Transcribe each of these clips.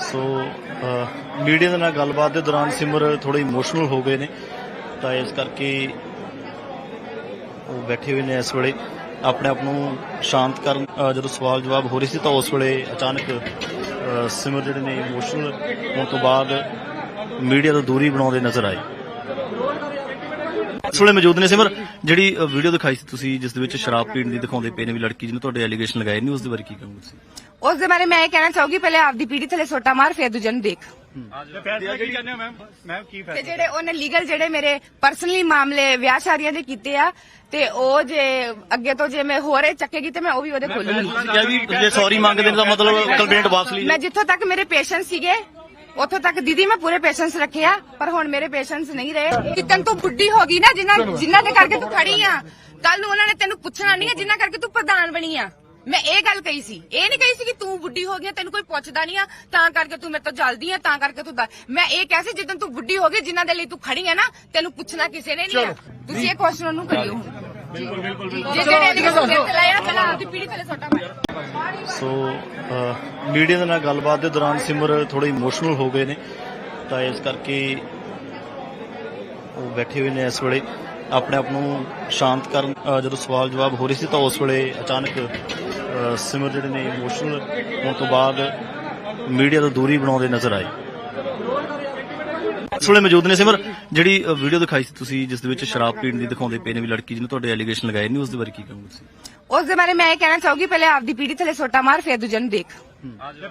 ਸੋ media ਦੇ ਨਾਲ ਗੱਲਬਾਤ ਦੇ ਦੌਰਾਨ ਸਿਮਰ ਥੋੜੇ ਇਮੋਸ਼ਨਲ ਹੋ ਗਏ ਨੇ। ਤਾਂ ਇਸ ਕਰਕੇ ਉਹ ਬੈਠੇ ਹੋਏ ਨੇ ਇਸ ਵੇਲੇ। ਆਪਣੇ ਆਪ ਨੂੰ ਸ਼ਾਂਤ ਕਰਨ ਜਦੋਂ ਸਵਾਲ ਜਵਾਬ ਹੋ ਰਹੀ ਸੀ ਤਾਂ ਉਸ ਵੇਲੇ ਅਚਾਨਕ ਸਿਮਰ ਜਿਹੜੇ ਨੇ ਇਮੋਸ਼ਨਲ ਹੋਣ ਤੋਂ ਬਾਅਦ ਮੀਡੀਆ ਤੋਂ ਦੂਰੀ ਬਣਾਉਂਦੇ ਨਜ਼ਰ ਆਏ। ਇਸ ਵੇਲੇ ਮੌਜੂਦ ਨੇ ਸਿਮਰ ਜਿਹੜੀ ਵੀਡੀਓ ਦਿਖਾਈ ਸੀ ਤੁਸੀਂ ਜਿਸ ਦੇ ਵਿੱਚ ਸ਼ਰਾਬ ਪੀਣ ਦੀ ਦਿਖਾਉਂਦੇ ਪਏ ਨੇ ਵੀ ਲੜਕੀ ਜਿਹਨੂੰ ਤੁਹਾਡੇ ਐਲੀਗੇਸ਼ਨ ਲਗਾਏ ਨੇ ਉਸ ਦੇ ਬਾਰੇ ਕੀ ਕਹੋਗੇ ਤੁਸੀਂ? ਉਸ ਦੇ ਬਾਰੇ ਮੈਂ ਇਹ ਕਹਿਣਾ ਚਾਹੂਗੀ ਪਹਿਲੇ ਆਪਦੀ ਪੀੜੀ ਥੱਲੇ ਸੋਟਾ ਮਾਰ ਫਿਰ ਦੂਜੇ ਨੂੰ ਦੇਖ। ਫੈਸਲਾ ਕੀ ਕਰਨੇ ਮੈਮ ਮੈਮ ਕੀ ਤੇ ਫੈਸਲਾ? ਜਿਹੜੇ ਉਹਨੇ ਲੀਗਲ ਜਿਹੜੇ ਮੇਰੇ ਪਰਸਨਲੀ ਮਾਮਲੇ ਵਿਆਹ ਸ਼ਾਦੀਆਂ ਦੇ ਕੀਤੇ ਆ ਤੇ ਉਹ ਜੇ ਅੱਗੇ ਤੋਂ ਜੇ ਮੈਂ ਹੋਰੇ ਚੱਕੇਗੀ ਤੇ ਮੈਂ ਉਹ ਵੀ ਉਹਦੇ ਖੋਲੂੰਗੀ ਤੁਸੀਂ ਕਿਹਾ ਵੀ ਜੇ ਸੌਰੀ ਮੰਗਦੇ ਨੇ ਤਾਂ ਮਤਲਬ ਕੰਪਲੇਂਟ ਵਾਪਸ ਲਈ ਮੈਂ ਜਿੱਥੋਂ ਤੱਕ ਮੇਰੇ ਪੇਸ਼ੈਂਸ ਸੀਗੇ ਉੱਥੋਂ ਤੱਕ ਦੀਦੀ ਮੈਂ ਪੂਰੇ ਪੇਸ਼ੈਂਸ ਰੱਖਿਆ ਪਰ ਹੁਣ ਮੇਰੇ ਪੇਸ਼ੈਂਸ ਨਹੀਂ ਰਹੇ। ਕਿਤਨ ਤੂੰ ਬੁੱਢੀ ਹੋ ਗਈ ਨਾ ਜਿਨ੍ਹਾਂ ਜਿਨ੍ਹਾਂ ਦੇ ਕਰਕੇ ਤੂੰ ਖੜੀ ਆ। ਕੱਲ ਨੂੰ ਉਹਨਾਂ ਨੇ ਤੈਨੂੰ ਪੁੱਛਣਾ ਨਹੀਂ ਹੈ ਜਿਨ੍ਹਾਂ ਕਰਕੇ ਤੂੰ ਪ੍ਰਧਾਨ ਬਣੀ ਆ। ਮੈਂ ਇਹ ਗੱਲ ਕਹੀ ਸੀ। ਇਹ ਨਹੀਂ ਕਹੀ ਸੀ ਕਿ ਤੂੰ ਬੁੱਢੀ ਹੋ ਗਈ ਤੈਨੂੰ ਕੋਈ ਪੁੱਛਦਾ ਨਹੀਂ ਆ ਤਾਂ ਕਰਕੇ ਤੂੰ ਮੇਰੇ ਤੋਂ ਜਲਦੀ ਆ ਤਾਂ ਕਰਕੇ ਤੂੰ ਮੈਂ ਇਹ ਕਹਿ ਸੀ ਜਦੋਂ ਤੂੰ ਬੁੱਢੀ ਹੋ ਗਈ ਜਿਨ੍ਹਾਂ ਦੇ ਲਈ ਤੂੰ ਖੜੀ ਆ ਨਾ ਤੈਨੂੰ ਪੁੱਛਣਾ ਕਿਸੇ ਨੇ ਨਹੀਂ ਆ। ਤੁਸੀਂ ਇਹ ਕੁਐਸਚਨ ਉਹਨੂੰ ਕਰਿਓ। ਬਿਲਕੁਲ ਬਿਲਕੁਲ ਸੋ ਮੀਡੀਆ ਦੇ ਨਾਲ ਗੱਲਬਾਤ ਦੇ ਦੌਰਾਨ ਸਿਮਰ ਥੋੜੇ ਇਮੋਸ਼ਨਲ ਹੋ ਗਏ ਨੇ ਤਾਂ ਇਸ ਕਰਕੇ ਉਹ ਬੈਠੇ ਹੋਏ ਨੇ ਇਸ ਵੇਲੇ ਆਪਣੇ ਆਪ ਨੂੰ ਸ਼ਾਂਤ ਕਰਨ ਜਦੋਂ ਸਵਾਲ ਜਵਾਬ ਹੋ ਰਹੀ ਸੀ ਤਾਂ ਉਸ ਵੇਲੇ ਅਚਾਨਕ ਸਿਮਰ ਜਿਹੜੇ ਨੇ ਇਮੋਸ਼ਨਲ ਹੋਣ ਤੋਂ ਬਾਅਦ ਮੀਡੀਆ ਤੋਂ ਦੂਰੀ ਬਣਾਉਂਦੇ ਨਜ਼ਰ ਆਏ। ਇਸ ਵੇਲੇ ਮੌਜੂਦ ਨੇ ਸਿਮਰ ਜਿਹੜੀ ਵੀਡੀਓ ਦਿਖਾਈ ਸੀ ਤੁਸੀਂ ਜਿਸ ਦੇ ਵਿੱਚ ਸ਼ਰਾਬ ਪੀਣ ਦੀ ਦਿਖਾਉਂਦੇ ਪਏ ਨੇ ਵੀ ਲੜਕੀ ਜਿਹਨੂੰ ਤੁਹਾਡੇ ਐਲੀਗੇਸ਼ਨ ਲਗਾਏ ਨੇ ਉਸ ਦੇ ਬਾਰੇ ਕੀ ਕਹੋਗੇ ਤੁਸੀਂ? ਉਸ ਦੇ ਬਾਰੇ ਮੈਂ ਇਹ ਕਹਿਣਾ ਚਾਹੂਗੀ ਪਹਿਲੇ ਆਪਦੀ ਪੀੜੀ ਥੱਲੇ ਸੋਟਾ ਮਾਰ ਫਿਰ ਦੂਜੇ ਨੂੰ ਦੇਖ।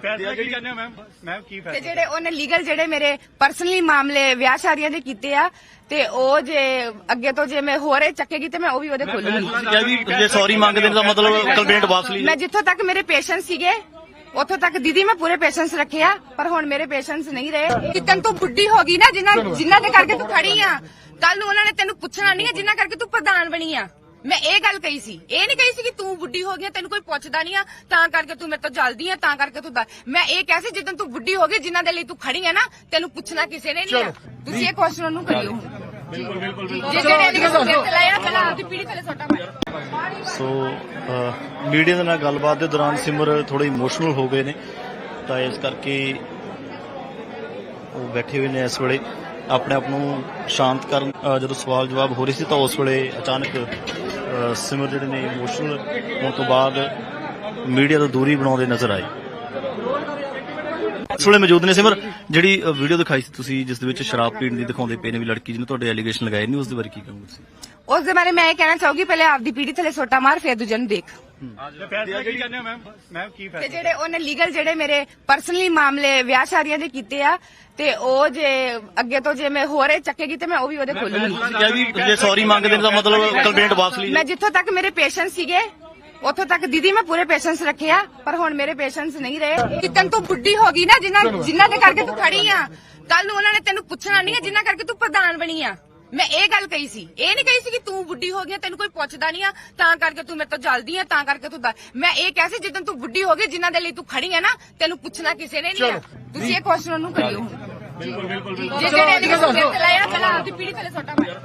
ਫੈਸਲਾ ਕੀ ਕਰਨੇ ਮੈਮ? ਮੈਮ ਕੀ ਤੇ ਫੈਸਲਾ? ਜਿਹੜੇ ਉਹਨੇ ਲੀਗਲ ਜਿਹੜੇ ਮੇਰੇ ਪਰਸਨਲੀ ਮਾਮਲੇ ਵਿਆਹ ਸ਼ਾਦੀਆਂ ਦੇ ਕੀਤੇ ਆ ਤੇ ਉਹ ਜੇ ਅੱਗੇ ਤੋਂ ਜੇ ਮੈਂ ਹੋਰੇ ਚੱਕੇਗੀ ਤੇ ਮੈਂ ਉਹ ਵੀ ਉਹਦੇ ਖੋਲੂੰਗੀ ਤੁਸੀਂ ਕਿਹਾ ਵੀ ਜੇ ਸੌਰੀ ਮੰਗਦੇ ਨੇ ਤਾਂ ਮਤਲਬ ਕੰਪਲੇਂਟ ਵਾਪਸ ਲਈ ਮੈਂ ਜਿੱਥੋਂ ਤੱਕ ਮੇਰੇ ਪੇਸ਼ੈਂਸ ਸੀਗੇ ਉੱਥੋਂ ਤੱਕ ਦੀਦੀ ਮੈਂ ਪੂਰੇ ਪੇਸ਼ੈਂਸ ਰੱਖਿਆ ਪਰ ਹੁਣ ਮੇਰੇ ਪੇਸ਼ੈਂਸ ਨਹੀਂ ਰਹੇ। ਕਿਤਨ ਤੂੰ ਬੁੱਢੀ ਹੋ ਗਈ ਨਾ ਜਿਨ੍ਹਾਂ ਜਿਨ੍ਹਾਂ ਦੇ ਕਰਕੇ ਤੂੰ ਖੜੀ ਆ। ਕੱਲ ਨੂੰ ਉਹਨਾਂ ਨੇ ਤੈਨੂੰ ਪੁੱਛਣਾ ਨਹੀਂ ਹੈ ਜਿਨ੍ਹਾਂ ਕਰਕੇ ਤੂੰ ਪ੍ਰਧਾਨ ਬਣੀ ਆ। ਮੈਂ ਇਹ ਗੱਲ ਕਹੀ ਸੀ। ਇਹ ਨਹੀਂ ਕਹੀ ਸੀ ਕਿ ਤੂੰ ਬੁੱਢੀ ਹੋ ਗਈ ਆ, ਤੈਨੂੰ ਕੋਈ ਪੁੱਛਦਾ ਨਹੀਂ ਆ। ਤਾਂ ਕਰਕੇ ਤੂੰ ਮੇਰੇ ਤੋਂ ਜਲਦੀ ਆ ਤਾਂ ਕਰਕੇ ਤੂੰ ਦ- ਮੈਂ ਇਹ ਕਹਿ ਸੀ ਜਦੋਂ ਤੂੰ ਬੁੱਢੀ ਹੋ ਗਈ ਜਿਨ੍ਹਾਂ ਦੇ ਲਈ ਤੂੰ ਖੜੀ ਆ ਨਾ ਤੈਨੂੰ ਪੁੱਛਣਾ ਕਿਸੇ ਨੇ ਨਹੀਂ ਆ। ਤੁਸੀਂ ਇਹ ਕੁਐਸਚਨ ਉਹਨੂੰ ਕਰਿਓ। ਬਿਲਕੁਲ ਬਿਲਕੁਲ ਜੇ ਜਿਹੜੇ ਇਹਦੇ ਕੋਲ ਸਿਰ। ਤੇ ਲਾਇਆ ਪਹਿਲਾਂ ਆਪਦੀ ਪੀੜੀ ਥੱਲੇ ਸੋਟਾ ਮਾਰ ਸੋ ਮੀਡੀਆ ਦੇ ਨਾਲ ਗੱਲਬਾਤ ਦੇ ਦੌਰਾਨ ਸਿਮਰ ਥੋੜੇ ਇਮੋਸ਼ਨਲ ਹੋ ਗਏ ਨੇ। ਤਾਂ ਇਸ ਕਰਕੇ ਉਹ ਬੈਠੇ ਹੋਏ ਨੇ ਇਸ ਵੇਲੇ। ਆਪਣੇ ਆਪ ਨੂੰ ਸ਼ਾਂਤ ਕਰਨ ਜਦੋਂ ਸਵਾਲ ਜਵਾਬ ਹੋ ਰਹੀ ਸੀ ਤਾਂ ਉਸ ਵੇਲੇ ਅਚਾਨਕ ਸਿਮਰ ਜਿਹੜੇ ਨੇ ਇਮੋਸ਼ਨਲ ਹੋਣ ਤੋਂ ਬਾਅਦ ਮੀਡੀਆ ਤੋਂ ਦੂਰੀ ਬਣਾਉਂਦੇ ਨਜ਼ਰ ਆਏ। ਇਸ ਵੇਲੇ ਮੌਜੂਦ ਨੇ ਸਿਮਰ ਜਿਹੜੀ ਵੀਡੀਓ ਦਿਖਾਈ ਸੀ ਤੁਸੀਂ ਜਿਸ ਦੇ ਵਿੱਚ ਸ਼ਰਾਬ ਪੀਣ ਦੀ ਦਿਖਾਉਂਦੇ ਪਏ ਨੇ ਵੀ ਲੜਕੀ ਜਿਹਨੂੰ ਤੁਹਾਡੇ ਐਲੀਗੇਸ਼ਨ ਲਗਾਏ ਨੇ ਉਸ ਦੇ ਬਾਰੇ ਕੀ ਕਹੋਗੇ ਤੁਸੀਂ? ਉਸ ਦੇ ਬਾਰੇ ਮੈਂ ਇਹ ਕਹਿਣਾ ਚਾਹੂਗੀ ਪਹਿਲੇ ਆਪਦੀ ਪੀੜੀ ਥੱਲੇ ਸੋਟਾ ਮਾਰ ਫਿਰ ਦੂਜੇ ਨੂੰ ਦੇਖ। ਫੈਸਲਾ ਕੀ ਕਰਨੇ ਮੈਮ? ਮੈਮ ਕੀ ਤੇ ਫੈਸਲਾ? ਜਿਹੜੇ ਉਹਨੇ ਲੀਗਲ ਜਿਹੜੇ ਮੇਰੇ ਪਰਸਨਲੀ ਮਾਮਲੇ ਵਿਆਹ ਸ਼ਾਦੀਆਂ ਦੇ ਕੀਤੇ ਆ ਤੇ ਉਹ ਜੇ ਅੱਗੇ ਤੋਂ ਜੇ ਮੈਂ ਹੋਰੇ ਚੱਕੇਗੀ ਤੇ ਮੈਂ ਉਹ ਵੀ ਉਹਦੇ ਖੋਲੂੰਗੀ ਤੁਸੀਂ ਕਿਹਾ ਵੀ ਜੇ ਸੌਰੀ ਮੰਗਦੇ ਨੇ ਤਾਂ ਮਤਲਬ ਕੰਪਲੇਂਟ ਵਾਪਸ ਲਈ ਮੈਂ ਜਿੱਥੋਂ ਤੱਕ ਮੇਰੇ ਪੇਸ਼ੈਂਸ ਸੀਗੇ ਉੱਥੋਂ ਤੱਕ ਦੀਦੀ ਮੈਂ ਪੂਰੇ ਪੇਸ਼ੈਂਸ ਰੱਖਿਆ ਪਰ ਹੁਣ ਮੇਰੇ ਪੇਸ਼ੈਂਸ ਨਹੀਂ ਰਹੇ। ਕਿਤਨ ਤੂੰ ਬੁੱਢੀ ਹੋ ਗਈ ਨਾ ਜਿਨ੍ਹਾਂ ਜਿਨ੍ਹਾਂ ਦੇ ਕਰਕੇ ਤੂੰ ਖੜੀ ਆ। ਕੱਲ ਨੂੰ ਉਹਨਾਂ ਨੇ ਤੈਨੂੰ ਪੁੱਛਣਾ ਨਹੀਂ ਹੈ ਜਿਨ੍ਹਾਂ ਕਰਕੇ ਤੂੰ ਪ੍ਰਧਾਨ ਬਣੀ ਆ। ਮੈਂ ਇਹ ਗੱਲ ਕਹੀ ਸੀ। ਇਹ ਨਹੀਂ ਕਹੀ ਸੀ ਕਿ ਤੂੰ ਬੁੱਢੀ ਹੋ ਗਈ ਆ, ਤੈਨੂੰ ਕੋਈ ਪੁੱਛਦਾ ਨਹੀਂ ਆ। ਤਾਂ ਕਰਕੇ ਤੂੰ ਮੇਰੇ ਤੋਂ ਜਲਦੀ ਆ ਤਾਂ ਕਰਕੇ ਤੂੰ ਦ- ਮੈਂ ਇਹ ਕਹਿ ਸੀ ਜਦੋਂ ਤੂੰ ਬੁੱਢੀ ਹੋ ਗਈ ਜਿਨ੍ਹਾਂ ਦੇ ਲਈ ਤੂੰ ਖੜੀ ਆ ਨਾ ਤੈਨੂੰ ਪੁੱਛਣਾ ਕਿਸੇ ਨੇ ਨਹੀਂ ਆ। ਤੁਸੀਂ ਇਹ ਕੁਐਸਚਨ ਉਹਨੂੰ ਕਰਿਓ। ਬਿਲਕੁਲ ਬਿਲਕੁਲ ਜੇ ਜਿਹੜੇ ਕੋਲ ਸਿਰ ਤੇ ਲਾਇਆ ਪਹਿਲਾਂ ਆਪਦੀ ਪੀੜੀ ਥੱਲੇ ਸੋਟਾ ਮਾਰ।